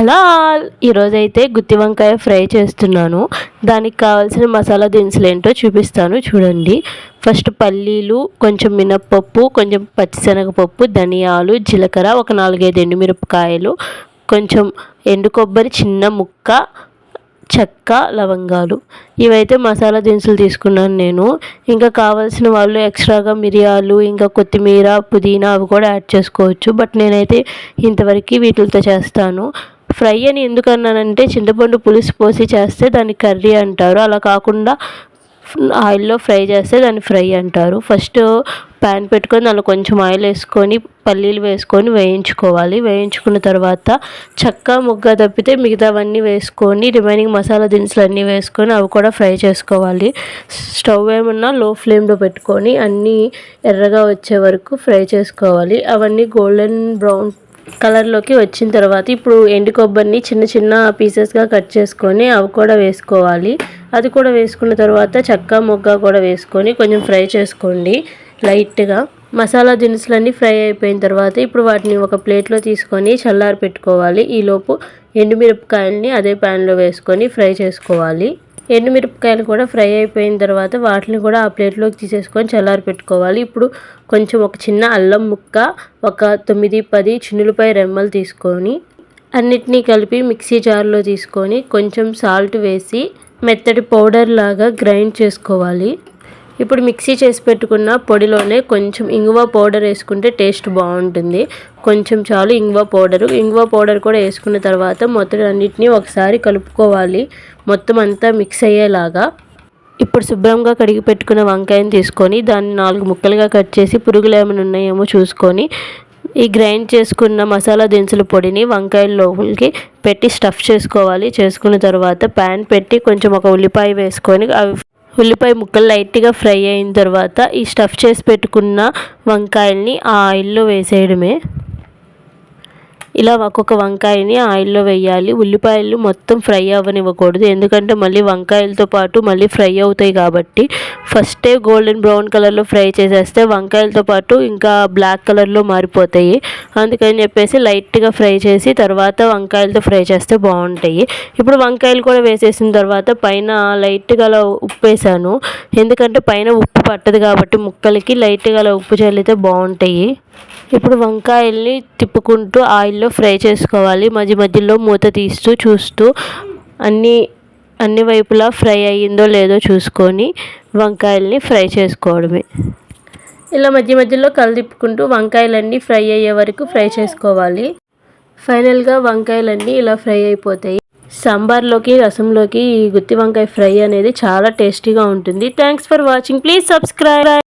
Hello all. ఈరోజైతే గుత్తి వంకాయ fry చేస్తున్నాను. దానికి కావాల్సిన మసాలా దినుసులు ఏంటో చూపిస్తాను చూడండి. ఫస్ట్ పల్లీలు కొంచెం మినప్పప్పు కొంచెం పచ్చిశనగపప్పు ధనియాలు జీలకర్ర ఒక నాలుగైదు ఎండుమిరపకాయలు కొంచెం ఎండు కొబ్బరి చిన్న ముక్క చెక్క లవంగాలు. ఇవైతే మసాలా దినుసులు తీసుకున్నాను నేను. ఇంకా కావాల్సిన వాళ్ళు ఎక్స్ట్రాగా మిరియాలు ఇంకా కొత్తిమీర పుదీనా అవి కూడా యాడ్ చేసుకోవచ్చు. బట్ నేనైతే ఇంతవరకు వీటితో చేస్తాను. ఫ్రై అని ఎందుకు అన్నానంటే చింతపండు పులుసు పోసి చేస్తే దాన్ని కర్రీ అంటారు. అలా కాకుండా ఆయిల్లో ఫ్రై చేస్తే దాన్ని ఫ్రై అంటారు. ఫస్ట్ ప్యాన్ పెట్టుకొని దానిలో కొంచెం ఆయిల్ వేసుకొని పల్లీలు వేసుకొని వేయించుకోవాలి. వేయించుకున్న తర్వాత చక్క ముగ్గ తప్పితే మిగతావన్నీ వేసుకొని రిమైనింగ్ మసాలా దినుసులు అన్నీ వేసుకొని అవి కూడా ఫ్రై చేసుకోవాలి. స్టవ్ ఏమన్నా లో ఫ్లేమ్లో పెట్టుకొని అన్నీ ఎర్రగా వచ్చే వరకు ఫ్రై చేసుకోవాలి. అవన్నీ గోల్డెన్ బ్రౌన్ కలర్లోకి వచ్చిన తర్వాత ఇప్పుడు ఎండు కొబ్బరిని చిన్న చిన్న పీసెస్గా కట్ చేసుకొని అవి కూడా వేసుకోవాలి. అది కూడా వేసుకున్న తర్వాత చక్క మొగ్గ కూడా వేసుకొని కొంచెం ఫ్రై చేసుకోండి లైట్గా మసాలా దినుసులన్నీ ఫ్రై అయిపోయిన తర్వాత ఇప్పుడు వాటిని ఒక ప్లేట్లో తీసుకొని చల్లారి పెట్టుకోవాలి ఈలోపు ఎండుమిరపకాయలని అదే ప్యాన్లో వేసుకొని ఫ్రై చేసుకోవాలి. ఎండుమిరపకాయలు కూడా ఫ్రై అయిపోయిన తర్వాత వాటిని కూడా ఆ ప్లేట్లోకి తీసేసుకొని చల్లారి పెట్టుకోవాలి. ఇప్పుడు కొంచెం ఒక చిన్న అల్లం ముక్క ఒక తొమ్మిది పది చిన్నులపై రెమ్మలు తీసుకొని అన్నిటినీ కలిపి మిక్సీ జార్లో తీసుకొని కొంచెం సాల్ట్ వేసి మెత్తటి పౌడర్ లాగా గ్రైండ్ చేసుకోవాలి. ఇప్పుడు మిక్సీ చేసి పెట్టుకున్న పొడిలోనే కొంచెం ఇంగువ పౌడర్ వేసుకుంటే టేస్ట్ బాగుంటుంది. కొంచెం చాలు ఇంగువ పౌడరు. ఇంగువ పౌడర్ కూడా వేసుకున్న తర్వాత మొత్తం అన్నిటినీ ఒకసారి కలుపుకోవాలి. మొత్తం అంతా మిక్స్ అయ్యేలాగా. ఇప్పుడు శుభ్రంగా కడిగి పెట్టుకున్న వంకాయని తీసుకొని దాన్ని నాలుగు ముక్కలుగా కట్ చేసి పురుగులు ఏమైనా ఉన్నాయేమో చూసుకొని ఈ గ్రైండ్ చేసుకున్న మసాలా దినుసుల పొడిని వంకాయల లోపలికి పెట్టి స్టఫ్ చేసుకోవాలి. చేసుకున్న తర్వాత ప్యాన్ పెట్టి కొంచెం ఒక ఉల్లిపాయ వేసుకొని అవి ఉల్లిపాయ ముక్కలు లైట్గా ఫ్రై అయిన తర్వాత ఈ స్టఫ్ చేసి పెట్టుకున్న వంకాయల్ని ఆ ఆయిల్లో వేసేయడమే. ఇలా ఒక్కొక్క వంకాయని ఆయిల్లో వేయాలి. ఉల్లిపాయలు మొత్తం ఫ్రై అవ్వనివ్వకూడదు. ఎందుకంటే మళ్ళీ వంకాయలతో పాటు మళ్ళీ ఫ్రై అవుతాయి కాబట్టి. ఫస్టే గోల్డెన్ బ్రౌన్ కలర్లో ఫ్రై చేసేస్తే వంకాయలతో పాటు ఇంకా బ్లాక్ కలర్లో మారిపోతాయి. అందుకని చెప్పేసి లైట్గా ఫ్రై చేసి తర్వాత వంకాయలతో ఫ్రై చేస్తే బాగుంటాయి. ఇప్పుడు వంకాయలు కూడా వేసేసిన తర్వాత పైన లైట్గా అలా ఉప్పు వేసాను ఎందుకంటే పైన ఉప్పు పట్టదు కాబట్టి ముక్కలకి లైట్గా అలా ఉప్పు చల్లితే బాగుంటాయి. ఇప్పుడు వంకాయల్ని తిప్పుకుంటూ ఆయిల్లో ఫ్రై చేసుకోవాలి. మధ్య మధ్యలో మూత తీస్తూ చూస్తూ అన్నీ అన్ని వైపులా ఫ్రై అయ్యిందో లేదో చూసుకొని వంకాయల్ని ఫ్రై చేసుకోవడమే. ఇలా మధ్య మధ్యలో కలదిప్పుకుంటూ వంకాయలన్నీ ఫ్రై అయ్యే వరకు ఫ్రై చేసుకోవాలి. ఫైనల్గా వంకాయలన్నీ ఇలా ఫ్రై అయిపోతాయి. సాంబార్లోకి రసంలోకి ఈ గుత్తి వంకాయ ఫ్రై అనేది చాలా టేస్టీగా ఉంటుంది. Thanks for watching. Please subscribe.